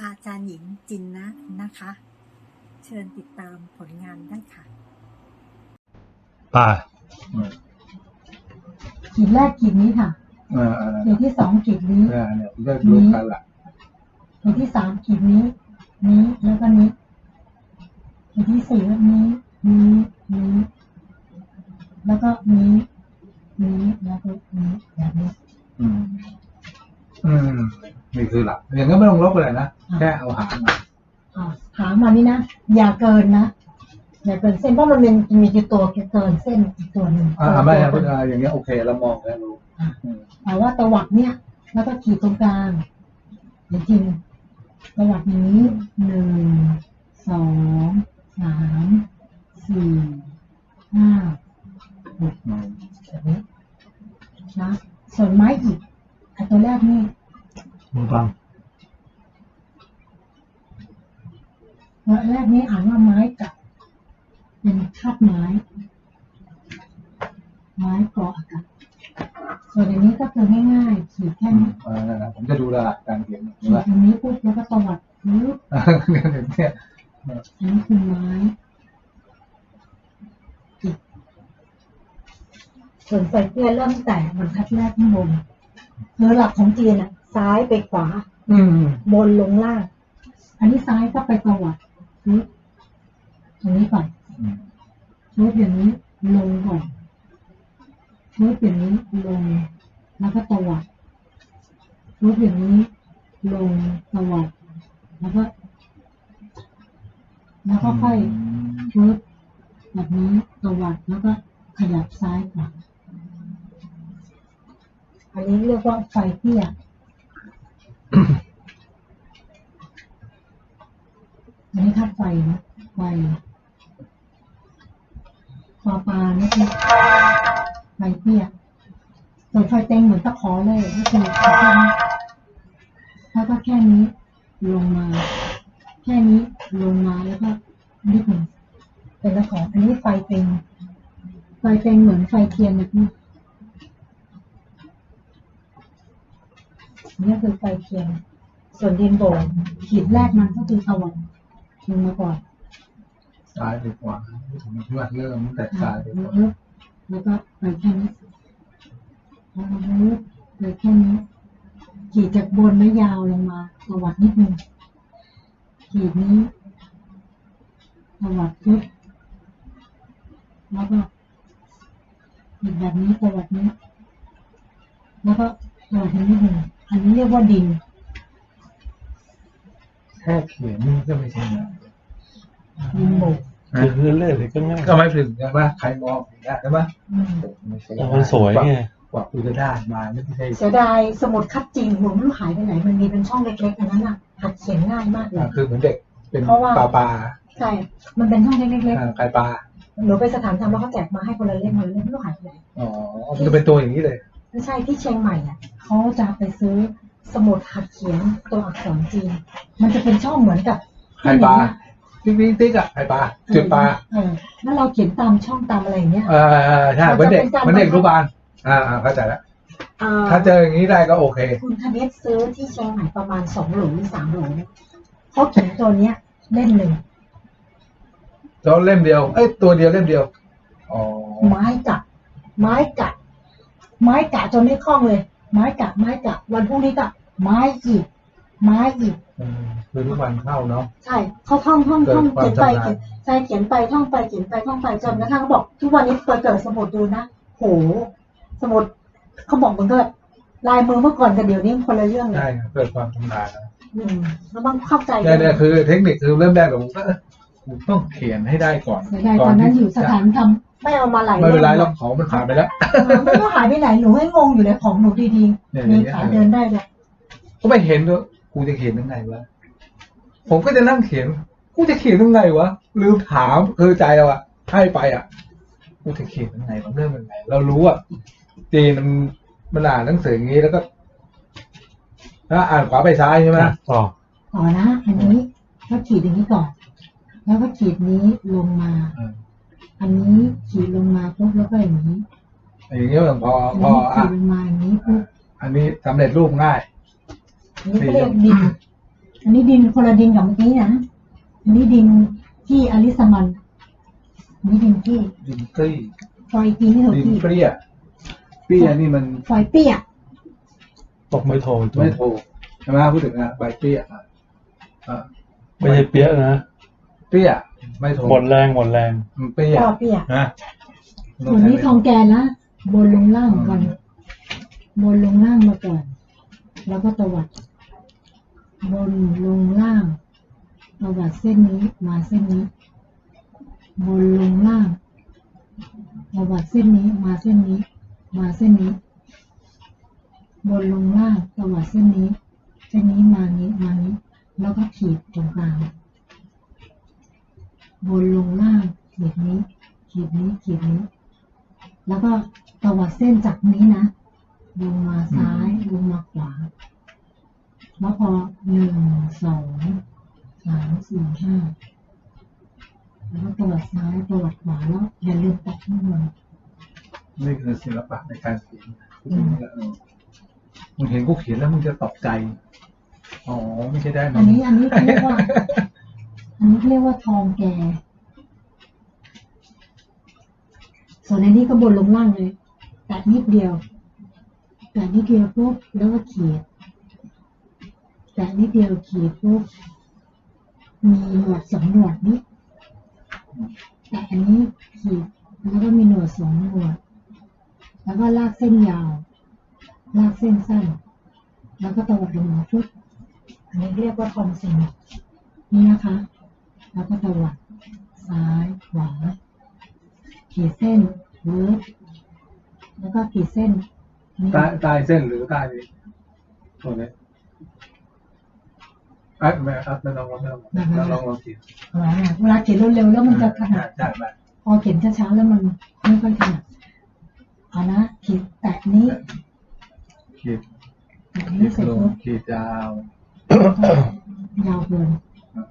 อาจารย์หญิงจินนะนะคะ เชิญติดตามผลงานได้ค่ะไปขีดแรกขีดนี้ค่ะเออเออขีดที่สองขีดนี้เออเนี่ยมันก็รวมกันละขีดที่สามขีดนี้ นี้แล้วก็นี้ขีดที่สี่ก็นี้นี้นี้แล้วก็นี้นี้แล้วก็นี้แบบนี้อืมอืมนี่ คือหลักอย่างนั้นไม่ต้องลบอะไรนะแค่เอาหางมาอ่าหามานี่นะอย่าเกินนะอย่าเกินเส้นเพราะมันเป็นมีกี่ตัวเกินเส้นอีกตัวหนึ่งอ่าไม่ตัวเอาตัวอ่าอย่างเงี้ยโอเคเรามองแล้วรู้อืมแต่ว่าตวัดเนี่ย แล้วก็ขีดตรงกลางเดี๋ยวทีนึงตวัดนี้หนึ่งสองสามสี่ห้าหกอืมแบบนี้นะส่วนไม้อีกไอตัวแรกนี่ มึงฟังตัวแรกนี้อ่านว่าไม้กับ เป็นคาดไม้ ไม้เกาะอากาศส่วนอันนี้ก็คือง่ายๆขีดแค่นี้เออนั่นแหละผมจะดูรหัสการเขียนขีดว่าอันนี้ปุ๊บแล้วก็ตวัดปุ๊บเนี่ยเนี่ยอันนี้คือไม้ขีดส่วนไฟเตี้ยเริ่มแตกมันคัดแรกข้างบนคือหลักของจีนอะ ซ้ายไปขวา อืม บนลงล่าง อันนี้ซ้ายก็ไปตวัดปุ๊บตรงนี้ก่อนอืมชุดอย่างนี้ลงก่อนชุดอย่างนี้ลง แล้วก็ตวัดชุดอย่างนี้ ลงตวัดแล้วก็ แล้วก็ค่อยชุดแบบนี้ตวัดแล้วก็ขยับซ้ายขวาอันนี้เรียกว่าไฟเตี้ย อันนี้คาดไฟนะไฟปลาปลานี่คือใบเตี้ยส่วนไฟเต็งเหมือนตะขอเลยก็คือแค่นี้แล้วก็แค่นี้ลงมา แค่นี้ลงมาแล้วก็นิดหนึ่งเป็นตะขออันนี้ไฟเต็งไฟเต็งเหมือนไฟเทียนนะพี่นี่คือไฟเทียนส่วนเรนโบว์ขีดแรกมันก็คือตะวัน ลงมาก่อนซ้ายไปขวาผมคิดว่าเริ่มตั้งแต่ซ้ายไปขวาแล้วแล้วก็ไปแค่นี้แล้วก็ลึกไปแค่นี้ขีดจากบนไม่ยาวลงมาตวัดนิดนึงขีดนี้ตวัดปึ๊บแล้วก็ขีดแบบนี้ตวัดนี้ แล้วก็ตวัดนี้นิดนึงอันนี้เรียกว่าดินแค่เขียนนี่ก็ไม่ใช่นะดินโบกคือเรื่อยๆเลยก็ง่ายก็ไม่ถึงใช่ไหมใครมองอย่างเงี้ยใช่ไหมอืมไม่ใช่แต่มันสวยไงกว่ากูจะได้มาไม่ใช่เสียดายสมุดคัดจริงหนูไม่รู้หายไปไหน มันมีเป็นช่องเล็กๆอันนั้นอะหัดเขียนง่ายมากเลอ่ายคือเหมือนเด็กเป็นเพราะว่าปลาปลาใช่มันเป็นช่องเล็กอ่าใครปลาๆหนูไปสถานธรรมแล้วเขาแจกมาให้คนละเล่มคนละเล่มไม่รู้หายไปไหนอ๋อมันจะเป็นตัวอย่างนี้เลยไม่ใช่ที่เชียงใหม่อะเขาจะไปซื้อ สมุดหัดเขียนตัวอักษรจีน มันจะเป็นช่องเหมือนกับไข่ปลาติ๊กติ๊กติ๊กอะไข่ปลาจุดปลาเออแล้วเราเขียนตามช่องตามอะไรอย่างเงี้ยเออใช่เหมือนเด็กเหมือนเด็กรูบาลอ่าอ่าเข้าใจแล้วเอ่อถ้าเจออย่างนี้ได้ก็โอเค คุณคเนศซื้อที่เชียงใหม่ประมาณสองหลุมหรือสามหลุมเขาเขียนตัวเนี้ยเล่มหนึ่งตัวเล่มเดียว เอ้ยตัวเดียวเล่มเดียวอ๋อไม้กะไม้กะไม้กะจนไม่คล่องเลย ไม้กะไม้กะวันพรุ่งนี้ก็ ไม้อีกไม้อีกอืมคือทุกวันเข้าเนาะใช่เขาท่องท่องท่องเกิเขียดนความไปชำนาญเขียนใช่เขียนไปท่องไปเขียนไปท่องไปจนกระทั่งเขาบอก ทุกวันนี้เปิดเกิดสมุดดูนะโหสมุดเขาบอกเหมือนกับลายมือเมื่อก่อนกับเดี๋ยวนี้คนละเรื่องเลใช่ยเกิดความชำนาญนะอืมแล้วต้องเข้าใจเนี่ยเนี่ยคือเทคนิคคือเริ่มแรกผมก็เออกูต้องเขียนให้ได้ก่อนเสียดายตอนนั้นอยู่สถานธรรมไม่เอามาหลายไม่เป็นไรหรล่อกของมันผ่านไปแล้วเออไม่รู้หายไปไหนหนูให้งงอยู่เลยของหนูดีเนี่ยๆมีเนี่ยขาเดินได้เลยก็ ไม่เห็นด้วยกูจะเขียนยังไงวะผมก็จะนั่งเขียนกูจะเขียนยังไงวะลืมถามคือใจเราอะให้ไปอะกูจะเขียนยังไงมันเริ่มยังไง เรารู้อะจีนมันมันอ่านหนังสืออย่างนี้แล้วก็แล้วอ่านขวาไปซ้ายใช่ไหมต่อต่อนะอันนี้ก็ขีดอย่างนี้ก่อน แล้วก็ขีดนี้ลงมาอืมอันนี้ขีดลงมาปุ๊บแล้วก็อย่างนี้ อย่างนี้มันพออันพอนี้ขีอะดลงมาอย่างนี้ปุ๊บอันนี้สำเร็จรูปง่าย อันนี้ก็เรียกดินอัอันนี้ดินคนละดินกับเมื่อกี้นะ อันนี้ดินที่อลิสมัน อันนี้ดินที่ดินกรี้ฟอยตีนี่เถอะดินพี่เปรี้ยเปรี้ยนี่มันฟอยเปียกตกไม่โทรตัวไม่ถูกใช่ไหมพูดถึงอะใบเปรี้ยอะอะไม่ใช่เปี้ยนะ เปรี้ยไม่ถูกหมดแรงหมดแรง มันเปรี้ยก็เปียกนะส่วนนี้ทองแกนละบนลงล่างก่อนบนลงล่างมาก่อน แล้วก็ตวัด บนลงล่างตวัดเส้นนี้มาเส้นนี้ บนลงล่างตวัดเส้นนี้มาเส้นนี้ มาเส้นนี้ บนลงล่างตวัดเส้นนี้ เส้นนี้มานี้มานี้ แล้วก็ขีดตรงกลางบนลงล่างขีดนี้ ขีดนี้ขีดนี้ แล้วก็ตวัดเส้นจากนี้นะลงมาซ้ายลงมาขวา แล้วพอหนึ่งสองสามสี่ห้าแล้วก็ตวัดซ้ายตวัดขวาแล้วอย่าลืมแตะข้างบนนี่คือศิลปะในการเขียนอืมเออมึงเห็นกูเขียนแล้วมึงจะตกใจ อ๋อไม่ใช่ได้อันนี้อันนี้เขาเรียกว่าอันนี้เขาเรียกว่าทองแกส่วนในนี้ก็บนลงล่างเลยแตะนิดเดียวแตะนิดเดียวปุ๊บแล้วก็ขีด แตะนิดเดียวขีดปุ๊บมีหนวดสองหนวดนี้แตะอันนี้ขีดแล้วก็มีหนวดสองหนวด แล้วก็ลากเส้นยาว ลากเส้นสั้น แล้วก็ตวัดลงมาปุ๊บอันนี้เรียกว่าทอมซินนี่นะคะ แล้วก็ตวัดซ้ายขวา ขีดเส้นเวิร์บแล้วก็ขีดเส้นใต้ใต้เส้นหรือใต้นี้ตัวนี้ อะไม่ครับไม่ต้องไม่ต้องไม่ต้องลองลองเขียนเอาไว้อะเวลาเขียนเร็วๆแล้วมันจะถนัดใช่ใช่พอเขียนช้าๆแล้วมันไม่ค่อยถนัดเอานะขีดแตะนี้ขีดแตะขีนี้ดเสร็จลงปุ๊บขีดยาวยาวเกิน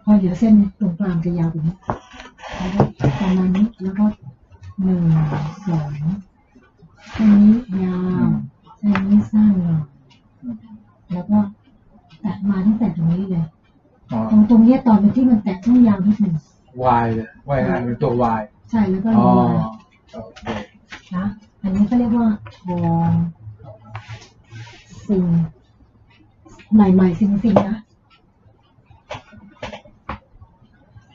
พอเดี๋ยวเส้นตรงกลางจะยาวกว่านี้แล้วก็ประมาณนี้แล้วก็หนึ่งสองเส้นนี้ยาวเส้นนี้สั้นหน่อยแล้วก็แตะมาตั้งแต่ตรงนี้เลยอ๋อ ตรงตรงเนี้ยตอนที่มันแตะต้องยาวนิดหนึ่งวายเลยว่ายงานเป็นตัววายใช่แล้วก็อ๋ลองมาโอเคนะอันนี้ก็เรียกว่าทองซิงใหม่ๆซิงซิงนะ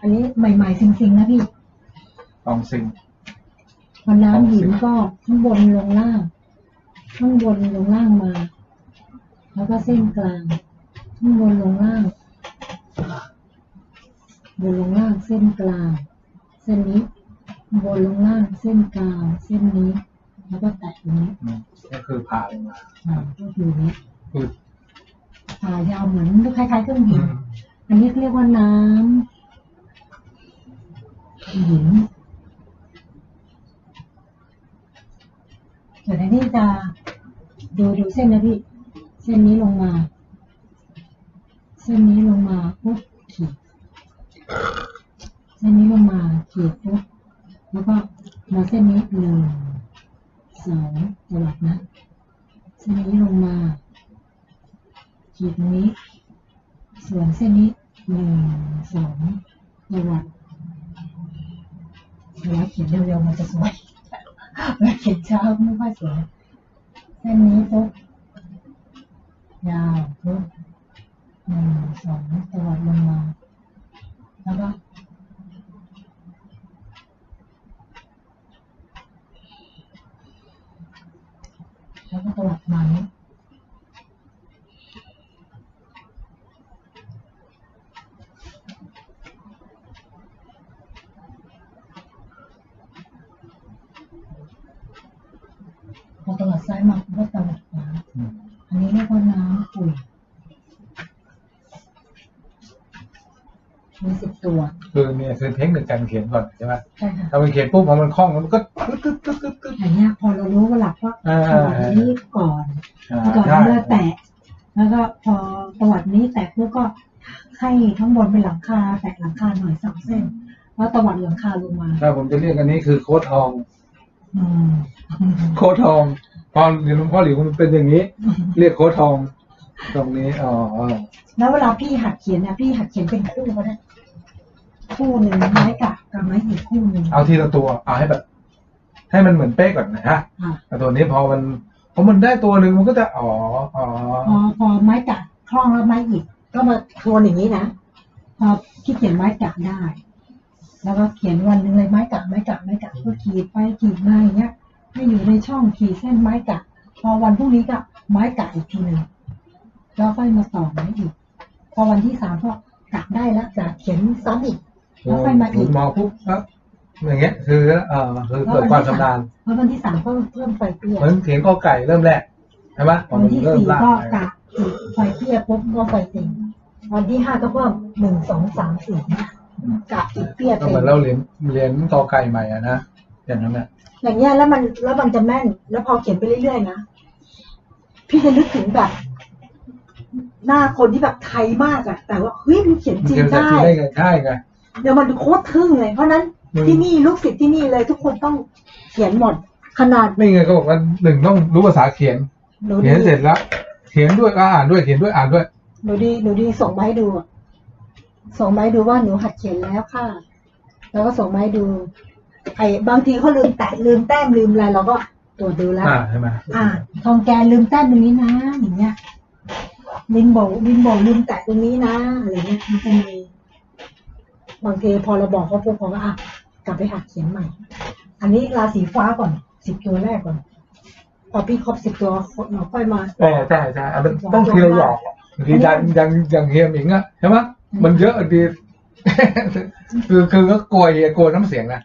อันนี้ใหม่ๆซิงซิงนะพี่ตองซิงพอน้ำหินก็ข้างบนลงล่าง ข้างบนลงล่างมา แล้วก็เส้นกลาง ข้างบนลงล่าง บนลงล่างเส้นกลาง เส้นนี้ บนลงล่างเส้นกลาง เส้นนี้ แล้วก็แตะตรงนี้อืมก็คือผ่าลงมาอ่าก็คือนี้คือผ่ายาวเหมือนคล้ายๆเครื่องอืบินมอันนี้เรียกว่าน้ำหินเดี๋ยวในนี้จะดูดูเส้นนะพี่ เส้นนี้ลงมา เส้นนี้ลงมาปุ๊บขีด เส้นนี้ลงมาขีดปุ๊บแล้วก็มาเส้นนี้หนึ่งสองตวัดนะเส้นนี้ลงมา ขีดตรงนี้ ส่วนเส้นนี้หนึ่งสองตวัดเวลาเขียนเร็วๆมันจะสวยเวลาเขียนช้าไม่ค่อยสวยเส้นนี้ปุ๊บยาวปุ๊บหนึ่งสองตวัดลงมา แล้วก็ แล้วก็ตวัดมานี้ พ อตวัดซ้ายมาก็ตวัดขวาอืมอันนี้เรียกว่าน้ำปุ๋ยมีสิบตัว คือเนี่ยคือเทคนิคการเขียนก่อนใช่ไหมใช่ค่ะถ้ามันเขียนปุ๊บพอมันคล่องแล้วมันก็ตึ๊ดตึ๊ดตึ๊ดตึ๊ดตึ๊ดอย่างเงี้ยพอเรารู้ว่าหลักว่าอ่าตวัดนี้ก่อนอ่าก่อนใช่เมื่อแตะแล้วก็พอตวัดนี้แตะปุ๊บก็ให้ข้างบนเป็นหลังคาแตะหลังคาหน่อยสองเส้นแล้วตวัดหลังคาลงมาถ้าผมจะเรียกอันนี้คือโค้ดทองอืม โค้ดทองพอเดี๋ยวหลวงพ่อหลิวมันเป็นอย่างนี้ เรียกโค้ดทอง ตรงนี้อ๋ออ๋อแล้วเวลาพี่หัดเขียนนะพี่หัดเขียนเป็นคู่ก็ได้คู่หนึ่งไม้กะกับไม้อีกคู่หนึ่งเอาทีละตัวเอาให้แบบ ให้มันเหมือนเป๊ะก่อนนะฮะอะแต่ตัวนี้พอมันพอมันได้ตัวหนึ่งมันก็จะอ๋ออ๋อพอพอไม้กะคล่องแล้วไม้อีกก็มาทวนอย่างนี้นะพอพี่เขียนไม้กะได้ แล้วก็เขียนวันหนึ่งเลยไม้กะไม้กะไม้กะก็ขีดไปขีดมาอย่างเงี้ยให้อยู่ในช่องขีดเส้นไม้กะพอวันพรุ่งนี้ก็ไม้กะอีกทีหนึ่งแล้วค่อยมาต่อไม้อีก พอวันที่สามก็กะได้แล้วจะเขียนซ้ำอีกแล้วค่อยมาอีกมองปุ๊บครับอย่างเงี้ยคือเอ่อคือเกิดความชำนาญแล้ววันที่สามก็เพิ่มไฟเปรี้ยเหมือนเขียนกอไก่เริ่มแรกใช่ไหมพอวันมันที่เริ่มสี่ลากก็ไปกะอีกไฟเปรี้ยปุ๊บก็ไฟเต็มวันที่ห้าก็เพิ่มหนึ่งสองสามสี่เนี่ย กะอีกเปรี้ยก็เต็เหมือนมเราเรียนเรียนกอไก่ใหม่อะนะอย่างนั้นน่ะอย่างเงี้ยแล้วมันแล้วมันจะแม่น แล้วพอเขียนไปเรื่อยๆนะพี่จะนึกถึงแบบ หน้าคนที่แบบไทยมากอะแต่ว่าเฮ้ยมันเขียนมันจริงเขียนภาษาได้จีนได้ไงใช่ไงเดี๋ยวมันโคตรทึ่งเลยเพราะฉะนั้นอืมที่นี่ลูกศิษย์ที่นี่เลยทุกคนต้องเขียนหมดขนาดไม่ไงก็บอกว่าหนึ่งต้องรู้ภาษาเขียนหนูเขีดียนเสร็จแล้ว เขียนด้วยก็อ่านด้วยเขียนด้วยอ่านด้วยหนูดีหนูดีส่งมาให้ดูอะ ส่งมาให้ดูว่าหนูหัดเขียนแล้วค่ะ แล้วก็ส่งมาให้ดู ไอ้บางทีเขาลืมแตะลืมแต้มลืมอะไรเราก็ตรวจดูแล้วอ่าใช่ไหมอ่าทองแกลืมแต้มตรงนี้นะอย่างเงี้ยลินโบลินโบลืมแตะตรงนี้นะอะไรเงี้ยมันจะมีบางทีพอเราบอกเขาปุ๊บเขาก็อะกลับไปหัดเขียนใหม่ อันนี้ราศีฟ้าก่อนสิบตัวแรกก่อนพอพี่ครบสิบตัวเราค่อยมาอ๋อใช่ใช่อันนั้นต้องทีละหยอกบางทีดันยังยังเฮียหมิงอะใช่ไหม มันเยอะดี คือคือก็กลัวเฮียกลัวน้ำเสียงนะ